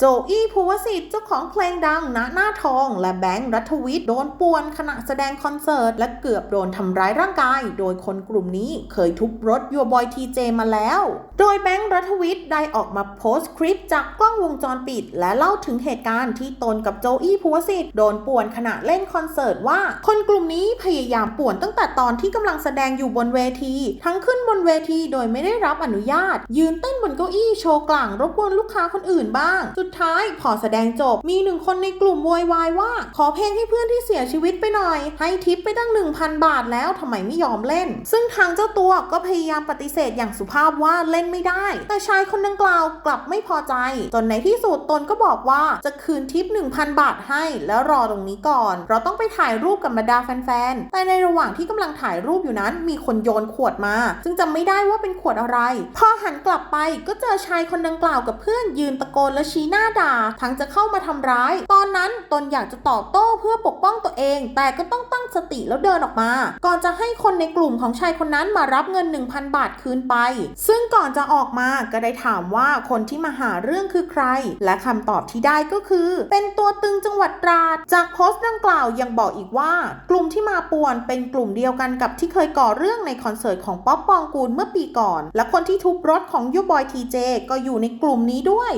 โจอี้ภูวสิทธิ์เจ้าของเพลงดังณหน้าทอง และแบงค์รัฐวิทย์โดนป่วนขณะแสดงคอนเสิร์ต และเกือบโดนทำร้ายร่างกาย โดยคนกลุ่มนี้เคยทุบรถยัวบอยทีเจมาแล้ว โดยแบงค์รัฐวิทย์ได้ออกมาโพสต์คลิปจากกล้องวงจรปิด และเล่าถึงเหตุการณ์ที่ตนกับโจอี้ภูวสิทธิ์โดนป่วนขณะเล่นคอนเสิร์ตว่า คนกลุ่มนี้พยายามป่วนตั้งแต่ตอนที่กำลังแสดงอยู่บนเวที ทั้งขึ้นบนเวทีโดยไม่ได้รับอนุญาต ยืนเต้นบนเก้าอี้โชว์กลางรบกวนลูกค้าคนอื่นบ้างสุดท้ายพอแสดงจบ มีหนึ่งคนในกลุ่มโวยวายว่า ขอเพลงให้เพื่อนที่เสียชีวิตไปหน่อย ให้ทิปไปตั้ง 1,000 บาทแล้วทำไมไม่ยอมเล่น ซึ่งทางเจ้าตัวก็พยายามปฏิเสธอย่างสุภาพว่าเล่นไม่ได้ แต่ชายคนดังกล่าวกลับไม่พอใจ จนในที่สุดตนก็บอกว่าจะคืนทิป 1,000 บาทให้ แล้วรอตรงนี้ก่อน เราต้องไปถ่ายรูปกับบรรดาแฟนๆ แต่ในระหว่างที่กำลังถ่ายรูปอยู่นั้น มีคนโยนขวดมา ซึ่งจำไม่ได้ว่าเป็นขวดอะไร พอหันกลับไปก็เจอชายคนดังกล่าวกับเพื่อนยืนตะโกนและชี้หน้าน้าด่าทั้งจะเข้ามาทำร้าย ตอนนั้นตนอยากจะตอบโต้เพื่อปกป้องตัวเอง แต่ก็ต้องตั้งสติแล้วเดินออกมา ก่อนจะให้คนในกลุ่มของชายคนนั้นมารับเงิน 1,000 บาทคืนไป ซึ่งก่อนจะออกมาก็ได้ถามว่าคนที่มาหาเรื่องคือใคร และคำตอบที่ได้ก็คือ เป็นตัวตึงจังหวัดตราด จากโพสต์ดังกล่าวยังบอกอีกว่า กลุ่มที่มาป่วนเป็นกลุ่มเดียวกันกับที่เคยก่อเรื่องในคอนเสิร์ตของป๊อปปองกูลเมื่อปีก่อน และคนที่ทุบรถของยูบอยทีเจก็อยู่ในกลุ่มนี้ด้วย